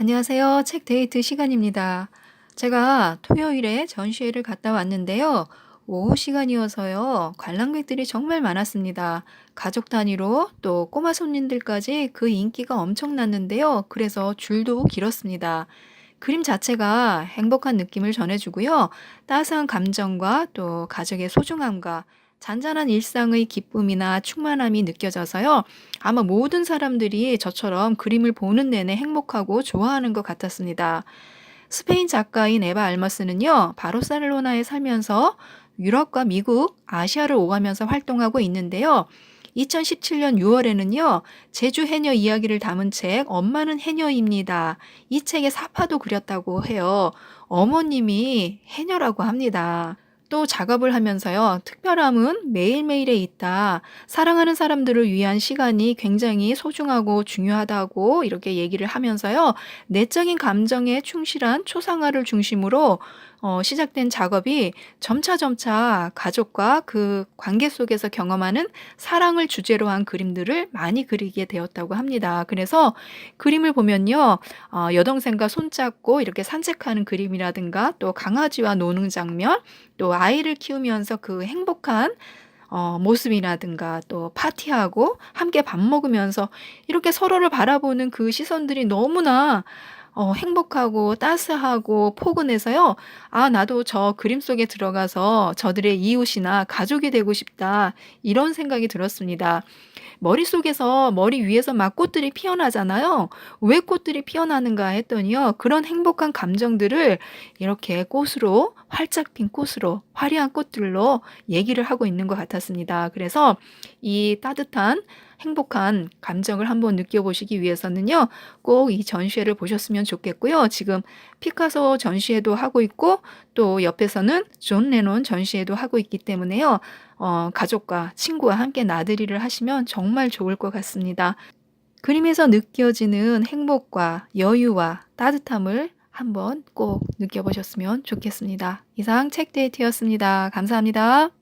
안녕하세요. 책 데이트 시간입니다. 제가 토요일에 전시회를 갔다 왔는데요. 오후 시간이어서요. 관람객들이 정말 많았습니다. 가족 단위로 또 꼬마 손님들까지 그 인기가 엄청났는데요. 그래서 줄도 길었습니다. 그림 자체가 행복한 느낌을 전해주고요. 따스한 감정과 또 가족의 소중함과 잔잔한 일상의 기쁨이나 충만함이 느껴져서요. 아마 모든 사람들이 저처럼 그림을 보는 내내 행복하고 좋아하는 것 같았습니다. 스페인 작가인 에바 알머스는요, 바르셀로나에 살면서 유럽과 미국, 아시아를 오가면서 활동하고 있는데요. 2017년 6월에는요, 제주 해녀 이야기를 담은 책, 엄마는 해녀입니다. 이 책에 사파도 그렸다고 해요. 어머님이 해녀라고 합니다. 또 작업을 하면서요, 특별함은 매일매일에 있다. 사랑하는 사람들을 위한 시간이 굉장히 소중하고 중요하다고 이렇게 얘기를 하면서요, 내적인 감정에 충실한 초상화를 중심으로 어, 시작된 작업이 점차점차 가족과 그 관계 속에서 경험하는 사랑을 주제로 한 그림들을 많이 그리게 되었다고 합니다. 그래서 그림을 보면요, 어, 여동생과 손잡고 이렇게 산책하는 그림이라든가 또 강아지와 노는 장면, 또 아이를 키우면서 그 행복한 어, 모습이라든가 또 파티하고 함께 밥 먹으면서 이렇게 서로를 바라보는 그 시선들이 너무나 어, 행복하고 따스하고 포근해서요. 아, 나도 저 그림 속에 들어가서 저들의 이웃이나 가족이 되고 싶다. 이런 생각이 들었습니다. 머릿속에서 머리 위에서 막 꽃들이 피어나잖아요. 왜 꽃들이 피어나는가 했더니요. 그런 행복한 감정들을 이렇게 꽃으로 활짝 핀 꽃으로 화려한 꽃들로 얘기를 하고 있는 것 같았습니다. 그래서 이 따뜻한 행복한 감정을 한번 느껴보시기 위해서는요, 꼭 이 전시회를 보셨으면 좋겠고요. 지금 피카소 전시회도 하고 있고, 또 옆에서는 존 레논 전시회도 하고 있기 때문에요, 어, 가족과 친구와 함께 나들이를 하시면 정말 좋을 것 같습니다. 그림에서 느껴지는 행복과 여유와 따뜻함을 한번 꼭 느껴보셨으면 좋겠습니다. 이상 책 데이트였습니다. 감사합니다.